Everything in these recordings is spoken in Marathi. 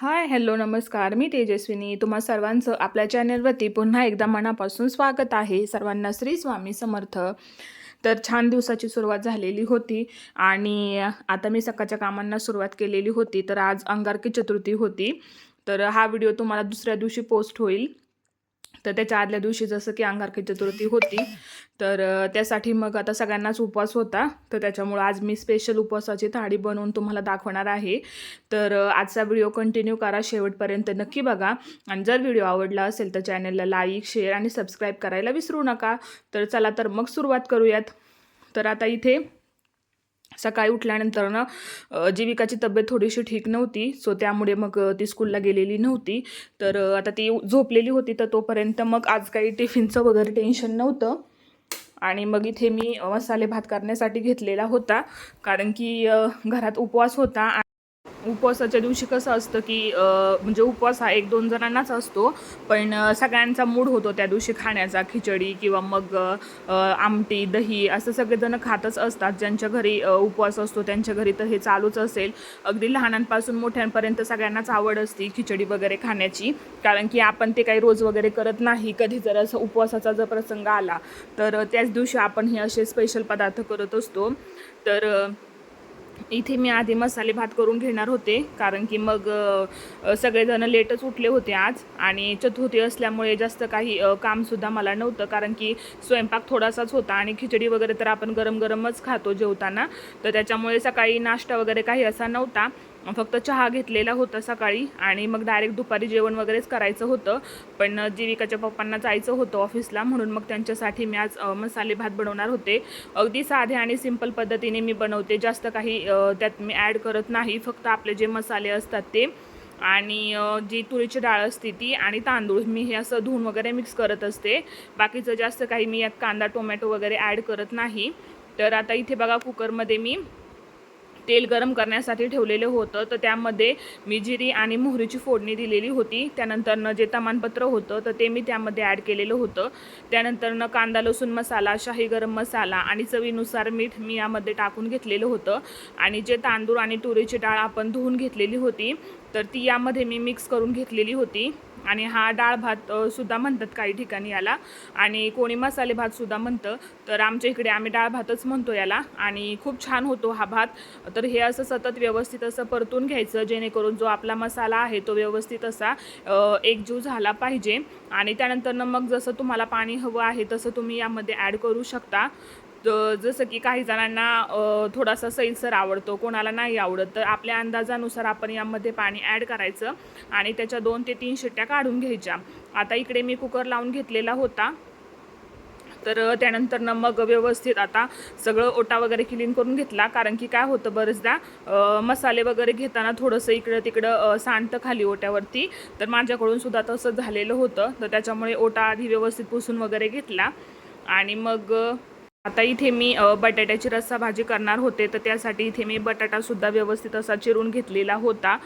हाय हॅलो नमस्कार. मी तेजस्विनी. तुम्हा सर्वांचं आपल्या चॅनलवरती पुन्हा एकदा मनापासून स्वागत आहे. सर्वांना श्री स्वामी समर्थ. तर छान दिवसाची सुरुवात झालेली होती आणि आता मी सकाळच्या कामांना सुरुवात केलेली होती. तर आज अंगारकी चतुर्थी होती. तर हा व्हिडिओ तुम्हाला दुसऱ्या दिवशी पोस्ट होईल. तर त्याच्या आदल्या दिवशी जसं की अंगारकी चतुर्थी होती तर त्यासाठी मग आता सगळ्यांनाच उपवास होता. तर त्याच्यामुळं आज मी स्पेशल उपवासाची थाळी बनवून तुम्हाला दाखवणार आहे. तर आजचा व्हिडिओ कंटिन्यू करा शेवटपर्यंत. नक्की बघा. आणि जर व्हिडिओ आवडला असेल तर चॅनलला लाईक शेअर आणि सबस्क्राईब करायला विसरू नका. तर चला तर मग सुरुवात करूयात. तर आता इथे सकाळी उठल्यानंतर ना जीविकाची तब्येत थोडीशी ठीक नव्हती. सो त्यामुळे मग ती स्कूलला गेलेली नव्हती. तर आता ती झोपलेली होती. तर तोपर्यंत मग आज काही टिफिनचं वगैरे टेन्शन नव्हतं. आणि मग इथे मी मसाले भात करण्यासाठी घेतलेला होता. कारण की घरात उपवास होता. उपवासाच्या दिवशी कसं असतं की म्हणजे उपवास हा एक दोन जणांनाच असतो पण सगळ्यांचा मूड होतो त्या दिवशी खाण्याचा खिचडी किंवा मग आमटी दही असं सगळेजण खातच असतात. ज्यांच्या घरी उपवास असतो त्यांच्या घरी तर हे चालूच असेल. अगदी लहानांपासून मोठ्यांपर्यंत सगळ्यांनाच आवड असते खिचडी वगैरे खाण्याची. कारण की आपण ते काही रोज वगैरे करत नाही. कधी जर असं उपवासाचा जर प्रसंग आला तर त्याच दिवशी आपण हे असे स्पेशल पदार्थ करत असतो. तर इथे मी आधी मसाले भात करून घेणार होते कारण की मग सगळेजण लेटच उठले होते आज आणि चतुर्थी असल्यामुळे जास्त काही कामसुद्धा मला नव्हतं कारण की स्वयंपाक थोडासाच होता आणि खिचडी वगैरे तर आपण गरम गरमच खातो जेवताना. तर त्याच्यामुळे सकाळी नाश्ता वगैरे काही असा नव्हता. फक्त चहा घेतलेला होता सकाळी आणि मग डायरेक्ट दुपारी जेवण वगैरेच करायचं होतं. पण जीविकाच्या पप्पांना जायचं होतं ऑफिसला म्हणून मग त्यांच्यासाठी मी आज मसाले भात बनवणार होते. अगदी साधे आणि सिंपल पद्धतीने मी बनवते. जास्त काही त्यात मी ॲड करत नाही. फक्त आपले जे मसाले असतात ते. आणि जी तुरीची डाळ असते ती आणि तांदूळ. मी हे असं धुवून वगैरे मिक्स करत असते. बाकीचं जास्त काही मी यात कांदा टोमॅटो वगैरे ॲड करत नाही. तर आता इथे बघा कुकरमध्ये मी तेल गरम करण्यासाठी ठेवलेलं होतं. तर त्यामध्ये मी जिरी आणि मोहरीची फोडणी दिलेली होती. त्यानंतरनं जे तमानपत्र होतं तर ते मी त्यामध्ये ॲड केलेलं होतं. त्यानंतरनं कांदा लसूण मसाला शाही गरम मसाला आणि चवीनुसार मीठ मी यामध्ये टाकून घेतलेलं होतं. आणि जे तांदूळ आणि तुरीची डाळ आपण धुवून घेतलेली होती तर ती यामध्ये मी मिक्स करून घेतलेली होती. आणि हा डाळ भात सुद्धा म्हणतात काही ठिकाणी याला. आणि कोणी मसाले भात सुद्धा म्हणतं. तर आमच्या इकडे आम्ही डाळ भातच म्हणतो याला. आणि खूप छान होतो हा भात. तर हे असं सतत व्यवस्थित असं परतून घ्यायचं जेणेकरून जो आपला मसाला आहे तो व्यवस्थित असा एकजीव झाला पाहिजे. आणि त्यानंतरनं मग जसं तुम्हाला पाणी हवं आहे तसं तुम्ही यामध्ये ॲड करू शकता. जसं की काही जणांना थोडासा सैलसर आवडतो कोणाला नाही आवडत तर आपल्या अंदाजानुसार आपण यामध्ये पाणी ॲड करायचं आणि त्याच्या दोन ते तीन शिट्ट्या काढून घ्यायच्या. आता इकडे मी कुकर लावून घेतलेला होता. तर त्यानंतर त्यानंतरनं मग व्यवस्थित आता सगळं ओटा वगैरे क्लीन करून घेतला. कारण की काय होतं बरेचदा मसाले वगैरे घेताना थोडंसं इकडं तिकडं सांडतं खाली ओट्यावरती. तर माझ्याकडून सुद्धा तसं झालेलं होतं. तर त्याच्यामुळे ओटा आधी व्यवस्थित पुसून वगैरे घेतला. आणि मग आता इथे मी बटाट्याची रस्सा भाजी करणार होते तर त्यासाठी इथे मी बटाटासुद्धा व्यवस्थित असा चिरून घेतलेला होता.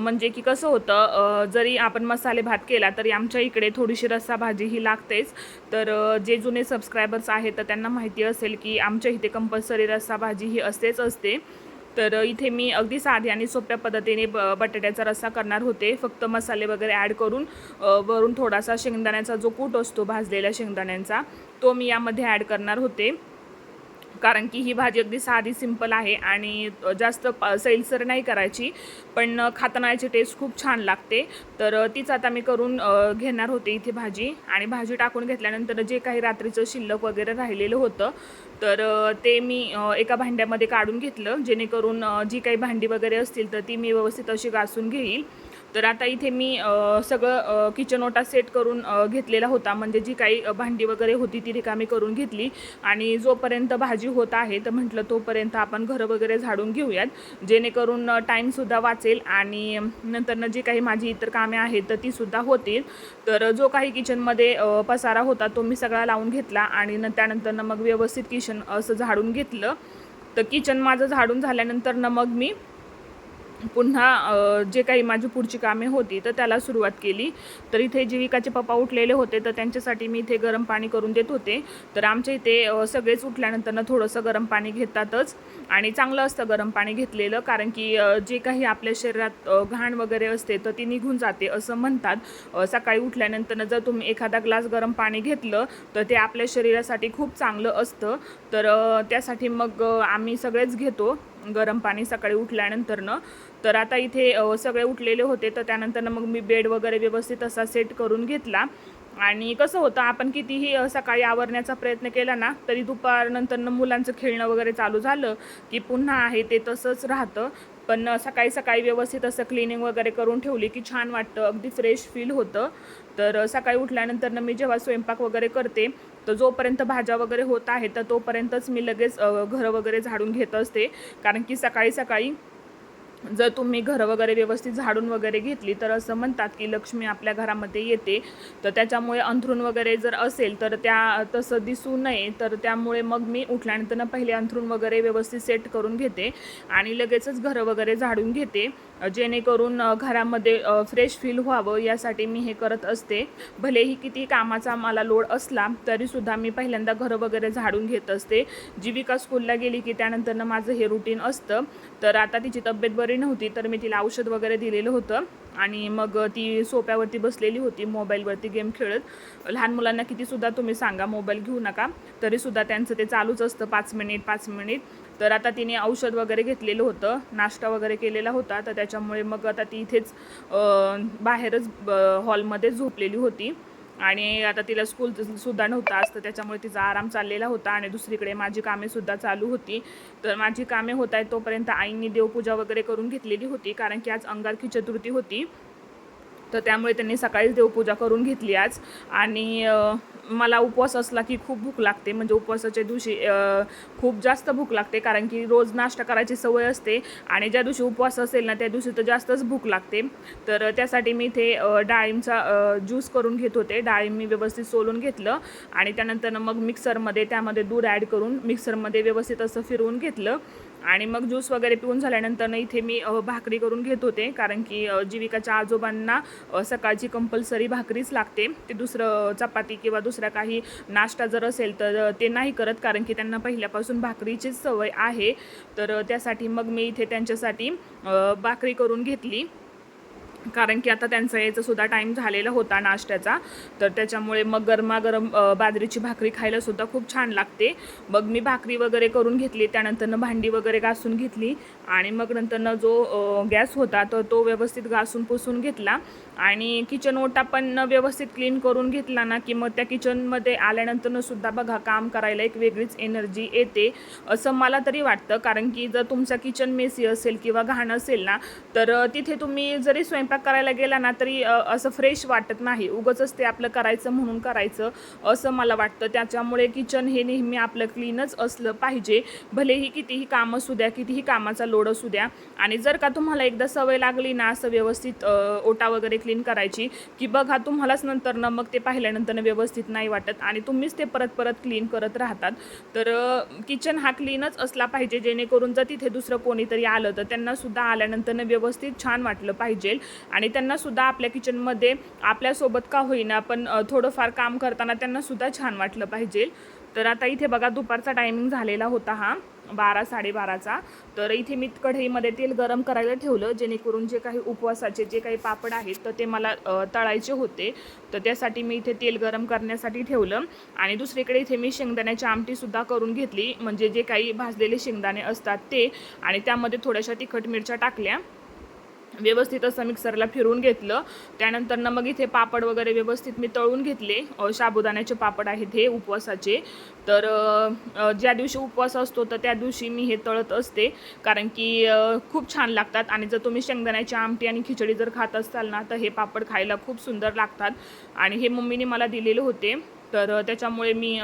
म्हणजे की कसं होतं जरी आपण मसाले भात केला तरी आमच्या इकडे थोडीशी रस्सा भाजी ही लागतेच. तर जे जुने सबस्क्रायबर्स आहेत तर त्यांना माहिती असेल की आमच्या इथे कंपल्सरी रस्सा भाजी ही असतेच असते. तर इथे मी अगदी साधी आणि सोप्या पद्धतीने ब बटाट्याचा रस्सा करणार होते. फक्त मसाले वगैरे ॲड करून वरून थोडासा शेंगदाण्याचा जो कूट असतो भाजलेल्या शेंगदाण्यांचा तो मी यामध्ये ॲड करणार होते. कारण की ही भाजी अगदी साधी सिंपल आहे आणि जास्त प- सैलसर नाही करायची पण खाताना याची टेस्ट खूप छान लागते. तर तीच आता मी करून घेणार होते इथे भाजी. आणि भाजी टाकून घेतल्यानंतर जे काही रात्रीचं शिल्लक वगैरे राहिलेलं होतं तर ते मी एका भांड्यामध्ये काढून घेतलं जेणेकरून जी काही भांडी वगैरे असतील तर ती मी व्यवस्थित अशी घासून घेईल. तर आता इथे मी सगळं किचन ओटा सेट करून घेतलेला होता. म्हणजे जी काही भांडी वगैरे होती ती रिकामी करून घेतली. आणि जोपर्यंत भाजी होत आहे तर म्हटलं तोपर्यंत आपण घरं वगैरे झाडून घेऊयात. जेणेकरून टाईमसुद्धा वाचेल आणि नंतरनं जी काही माझी इतर कामे आहेत तर तीसुद्धा होतील. तर जो काही किचनमध्ये पसारा होता तो मी सगळा लावून घेतला आणि न त्यानंतरनं मग व्यवस्थित किचन असं झाडून घेतलं. तर किचन माझं झाडून झाल्यानंतर मग मी पुन्हा जे काही माझी पुढची कामे होती तर त्याला सुरुवात केली. तर इथे जीविकाचे पप्पा उठलेले होते तर त्यांच्यासाठी मी इथे गरम पाणी करून देत होते. तर आमच्या इथे सगळेच उठल्यानंतर थोडंसं गरम पाणी घेतातच. आणि चांगलं असतं गरम पाणी घेतलेलं कारण की जे काही आपल्या शरीरात घाण वगैरे असते तर ती निघून जाते असं म्हणतात. सकाळी उठल्यानंतर जर तुम्ही एखादा ग्लास गरम पाणी घेतलं तर ते आपल्या शरीरासाठी खूप चांगलं असतं. तर त्यासाठी मग आम्ही सगळेच घेतो. गरम पाणी सकाळी उठल्यानंतरनं तर आता इथे सगळे उठलेले होते तर त्यानंतर मग मी बेड वगैरे व्यवस्थित असा सेट करून घेतला. आणि कसं होतं आपण कितीही सकाळी आवरण्याचा प्रयत्न केला ना तरी दुपारनंतरनं मुलांचं खेळणं वगैरे चालू झालं की पुन्हा आहे ते तसंच राहतं. पण सकाळी सकाळी व्यवस्थित असं क्लिनिंग वगैरे करून ठेवली की छान वाटतं. अगदी फ्रेश फील होतं. तर सकाळी उठल्यानंतरनं मी जेव्हा स्वयंपाक वगैरे करते तर जोपर्यंत भाज्या वगैरे होत आहे तर तोपर्यंतच मी लगेच घरं वगैरे झाडून घेत असते. कारण की सकाळी सकाळी जर तुम्ही घरं वगैरे व्यवस्थित झाडून वगैरे घेतली तर असं म्हणतात की लक्ष्मी आपल्या घरामध्ये येते. तर त्याच्यामुळे अंथरूण वगैरे जर असेल तर त्या तसं दिसू नये. तर त्यामुळे मग मी उठल्यानंतर पहिले अंथरूण वगैरे व्यवस्थित सेट करून घेते आणि लगेचच घरं वगैरे झाडून घेते. जेणेकरून घरामध्ये फ्रेश फील व्हावं यासाठी मी हे करत असते. भलेही किती कामाचा मला लोड असला तरीसुद्धा मी पहिल्यांदा घरं वगैरे झाडून घेत असते. जीविका स्कूलला गेली की त्यानंतरनं माझं हे रुटीन असतं. तर आता तिची तब्येत बरी नव्हती तर मी तिला औषध वगैरे दिलेलं होतं. आणि मग ती सोप्यावरती बसलेली होती मोबाईलवरती गेम खेळत. लहान मुलांना कितीसुद्धा तुम्ही सांगा मोबाईल घेऊ नका. तरीसुद्धा त्यांचं ते चालूच असतं पाच मिनिट पाच मिनिट. तर आता तिने औषध वगैरे घेतलेलं होतं नाश्ता वगैरे केलेला होता. तर त्याच्यामुळे मग आता ती इथेच बाहेरच ब- हॉलमध्ये झोपलेली होती. आणि आता तिला स्कूल सुद्धा नव्हता असतं तर त्याच्यामुळे तिचा आराम चाललेला होता आणि दुसरीकडे माझी कामे सुद्धा चालू होती. तर माझी कामे होत आहेत तोपर्यंत आईंनी देवपूजा वगैरे करून घेतलेली होती कारण की आज अंगारकी चतुर्थी होती. तर त्यामुळे त्यांनी सकाळीच देवपूजा करून घेतली आज. आणि मला उपवास असला की खूप भूक लागते. म्हणजे उपवासाच्या दिवशी खूप जास्त भूक लागते. कारण की रोज नाश्ता करायची सवय असते. आणि ज्या दिवशी उपवास असेल ना त्या दिवशी तर जास्तच भूक लागते. तर त्यासाठी मी इथे डाळिंबचा ज्यूस करून घेत होते. डाळिंब मी व्यवस्थित सोलून घेतलं. आणि त्यानंतर मग मिक्सरमध्ये त्यामध्ये दूध ॲड करून मिक्सरमध्ये व्यवस्थित असं फिरवून घेतलं. आणि मग ज्यूस वगैरे पिऊन झाल्यानंतर इथे मी भाकरी करून घेत होते. कारण की जीविकाच्या आजोबांना सकाळची कंपल्सरी भाकरीच लागते. ते दुसरं चपाती किंवा दुसरा काही नाश्ता जर असेल तर ते नाही करत कारण की त्यांना पहिल्यापासून भाकरीचीच सवय आहे. तर त्यासाठी मग मी इथे त्यांच्यासाठी भाकरी करून घेतली. कारण की आता त्यांचा यायचा सुद्धा टाईम झालेला होता नाश्त्याचा. तर त्याच्यामुळे मग गरमागरम बाजरीची भाकरी खायला सुद्धा खूप छान लागते. मग मी भाकरी वगैरे करून घेतली त्यानंतरनं भांडी वगैरे घासून घेतली आणि मग नंतरनं जो गॅस होता तर तो व्यवस्थित घासून पुसून घेतला. आणि किचन ओटा पण व्यवस्थित क्लीन करून घेतला ना की मग त्या किचनमध्ये आल्यानंतरनं सुद्धा बघा काम करायला एक वेगळीच एनर्जी येते असं मला तरी वाटतं. कारण की जर तुमचा किचन मेसी असेल किंवा घाण असेल ना तर तिथे तुम्ही जरी स्वयंपाक करायला गेला ना तरी असं फ्रेश वाटत नाही. उगंच ते आपलं करायचं म्हणून करायचं असं मला वाटतं. त्याच्यामुळे किचन हे नेहमी आपलं क्लीनच असलं पाहिजे. भलेही कितीही काम असू द्या कितीही कामाचा लोड असू द्या. आणि जर का तुम्हाला एकदा सवय लागली ना असं व्यवस्थित ओटा वगैरे क्लीन करायची की बघा तुम्हालाच नंतर ना मग ते पाहिल्यानंतर व्यवस्थित नाही वाटत आणि तुम्हीच ते परत परत क्लीन करत राहतात. तर किचन हा क्लीनच असला पाहिजे जेणेकरून जर तिथे दुसरं कोणीतरी आलं तर त्यांना सुद्धा आल्यानंतर व्यवस्थित छान वाटलं पाहिजे. आणि त्यांनासुद्धा आपल्या किचनमध्ये आपल्यासोबत का होईना पण थोडंफार काम करताना त्यांनासुद्धा छान वाटलं पाहिजे. तर आता इथे बघा दुपारचा टायमिंग झालेला होता हा बारा साडेबाराचा. तर इथे मी कढईमध्ये तेल गरम करायला ठेवलं जेणेकरून जे काही उपवासाचे जे काही पापड आहेत तर ते मला तळायचे होते. तर त्यासाठी मी इथे तेल गरम करण्यासाठी ठेवलं. आणि दुसरीकडे इथे मी शेंगदाण्याची आमटीसुद्धा करून घेतली. म्हणजे जे काही भाजलेले शेंगदाणे असतात ते. आणि त्यामध्ये थोड्याशा तिखट मिरच्या टाकल्या. व्यवस्थित असं मिक्सरला फिरवून घेतलं. त्यानंतर ना मग इथे पापड वगैरे व्यवस्थित मी तळून घेतले. साबुदाण्याचे पापड आहेत हे उपवासाचे. तर ज्या दिवशी उपवास असतो तर त्या दिवशी मी हे तळत असते. कारण की खूप छान लागतात. आणि जर तुम्ही शेंगदाण्याची आमटी आणि खिचडी जर खात असाल ना तर हे पापड खायला खूप सुंदर लागतात. आणि हे मम्मीने मला दिलेले होते. तर त्याच्यामुळे मी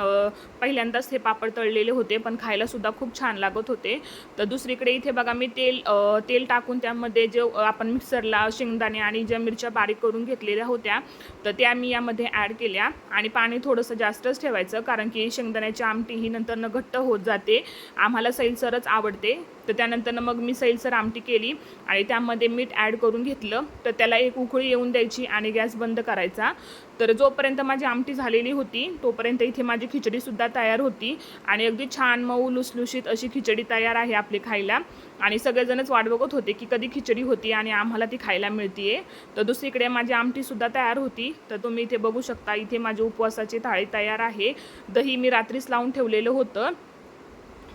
पहिल्यांदाच हे पापड तळलेले होते पण खायलासुद्धा खूप छान लागत होते. तर दुसरीकडे इथे बघा मी तेल तेल टाकून त्यामध्ये जे आपण मिक्सरला शेंगदाणे आणि ज्या मिरच्या बारीक करून घेतलेल्या होत्या तर त्या मी यामध्ये ॲड केल्या. आणि पाणी थोडंसं जास्तच ठेवायचं कारण की शेंगदाण्याची आमटी ही नंतरनं घट्ट होत जाते. आम्हाला सैलसरच आवडते. तर त्यानंतर मग मी सैलसर आमटी केली आणि त्यामध्ये मीठ ॲड करून घेतलं. तर त्याला एक उकळी येऊन द्यायची आणि गॅस बंद करायचा. तर जोपर्यंत माझी आमटी झालेली होती तोपर्यंत इथे माझी खिचडीसुद्धा तयार होती. आणि अगदी छान मऊ लुसलुशीत अशी खिचडी तयार आहे आपली खायला. आणि सगळेजणच वाट बघत होते की कधी खिचडी होती आणि आम्हाला ती खायला मिळतीये. तर दुसरीकडे माझी आमटीसुद्धा तयार होती. तर तुम्ही इथे बघू शकता इथे माझी उपवासाची थाळी तयार आहे. दही मी रात्रीच लावून ठेवलेलं होतं.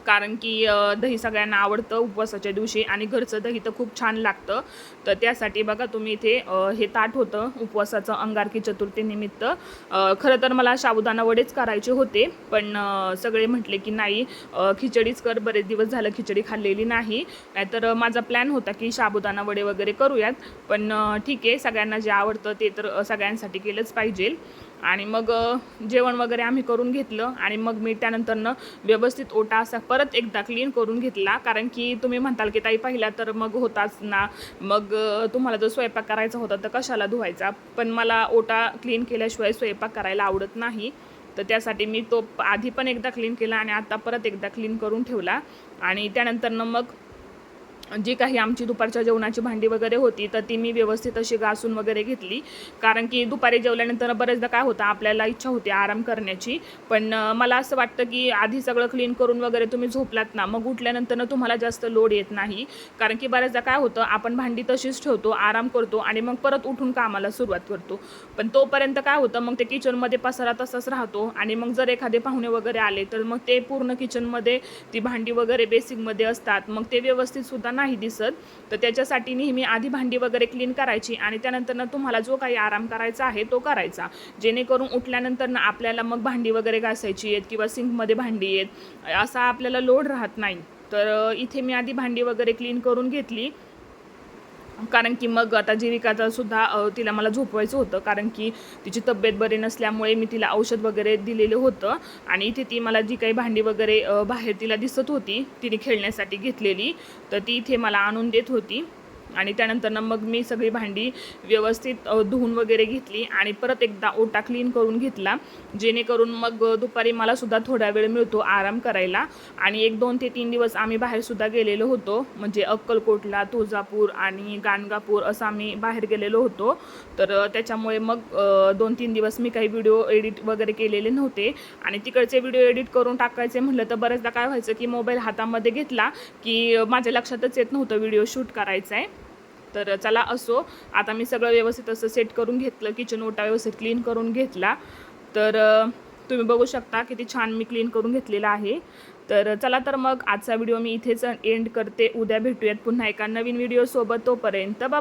कारण की दही सगळ्यांना आवडतं उपवासाच्या दिवशी आणि घरचं दही तर खूप छान लागतं. तर त्यासाठी बघा तुम्ही इथे हे ताट होतं उपवासाचं अंगारकी चतुर्थीनिमित्त. खरं तर मला साबुदाणा वडेच करायचे होते पण सगळे म्हटले की नाही खिचडीच कर बरेच दिवस झालं खिचडी खाल्लेली नाही. नाहीतर माझा प्लॅन होता की साबुदाणा वडे वगैरे करूयात पण ठीक आहे सगळ्यांना जे आवडतं ते तर सगळ्यांसाठी केलंच पाहिजे. आणि मग जेवण वगैरे आम्ही करून घेतलं आणि मग मी त्यानंतरनं व्यवस्थित ओटा असा परत एकदा क्लीन करून घेतला. कारण की तुम्ही म्हणताल की ताई पाहिला तर मग होताच ना. मग तुम्हाला जर स्वयंपाक करायचा होता तर कशाला धुवायचा? पण मला ओटा क्लीन केल्याशिवाय स्वयंपाक करायला आवडत नाही. तर त्यासाठी मी तो प- आधी पण एकदा क्लीन केला आणि आता परत एकदा क्लीन करून ठेवला. आणि त्यानंतरनं मग जी काही आमची दुपारच्या जेवणाची भांडी वगैरे होती तर ती मी व्यवस्थित अशी घासून वगैरे घेतली. कारण की दुपारी जेवल्यानंतर बरेचदा काय होतं आपल्याला इच्छा होती आराम करण्याची. पण मला असं वाटतं की आधी सगळं क्लीन करून वगैरे तुम्ही झोपलात ना मग उठल्यानंतर तुम्हाला जास्त लोड येत नाही. कारण की बऱ्याचदा काय होतं आपण भांडी तशीच ठेवतो आराम करतो आणि मग परत उठून कामाला सुरुवात करतो. पण तोपर्यंत काय होतं मग ते किचनमध्ये पसारा तसाच राहतो आणि मग जर एखादे पाहुणे वगैरे आले तर मग ते पूर्ण किचनमध्ये ती भांडी वगैरे बेसिकमध्ये असतात. मग ते व्यवस्थित सुद्धा नाही नाही दिसत. तर त्याच्यासाठी नेहमी आधी भांडी वगैरे क्लीन करायची आणि त्यानंतर तुम्हाला जो काही आराम करायचा आहे तो करायचा. जेणेकरून उठल्यानंतर ना आपल्याला मग भांडी वगैरे घासायची आहेत किंवा सिंकमध्ये भांडी आहेत. असा आपल्याला लोड राहत नाही. तर इथे मी आधी भांडी वगैरे क्लीन करून घेतली. कारण की मग आता जीविकाचा सुद्धा तिला मला झोपवायचं होतं. कारण की तिची तब्येत बरी नसल्यामुळे मी तिला औषध वगैरे दिलेलं होतं. आणि इथे ती मला जी काही भांडी वगैरे बाहेर तिला दिसत होती तिने खेळण्यासाठी घेतलेली. तर ती इथे मला आणून देत होती. आणि त्यानंतर मग मी सगळी भांडी व्यवस्थित धुवून वगैरे घेतली आणि परत एकदा ओटा क्लीन करून घेतला. जेणेकरून मग दुपारी मला सुद्धा थोडा वेळ मिळतो आराम करायला. आणि एक दोन ते तीन दिवस आम्ही बाहेरसुद्धा गेलेलो होतो. म्हणजे अक्कलकोटला तुळजापूर आणि गाणगापूर असं आम्ही बाहेर गेलेलो होतो. तर त्याच्यामुळे मग दोन तीन दिवस मी काही व्हिडिओ एडिट वगैरे केलेले नव्हते. आणि तिकडचे व्हिडिओ एडिट करून टाकायचे म्हटलं तर बऱ्याचदा काय व्हायचं की मोबाईल हातामध्ये घेतला की माझ्या लक्षातच येत नव्हतं व्हिडिओ शूट करायचा आहे तर चला असो. आता मी सगळं व्यवस्थित असं सेट करून घेतलं. किचन ओटा व्यवस्थित क्लीन करून घेतला. तर तुम्ही बघू शकता किती छान मी क्लीन करून घेतलेला आहे. तर चला तर मग आजचा व्हिडिओ मी इथेच एंड करते. उद्या भेटूयात पुन्हा एका नवीन व्हिडिओसोबत तोपर्यंत बा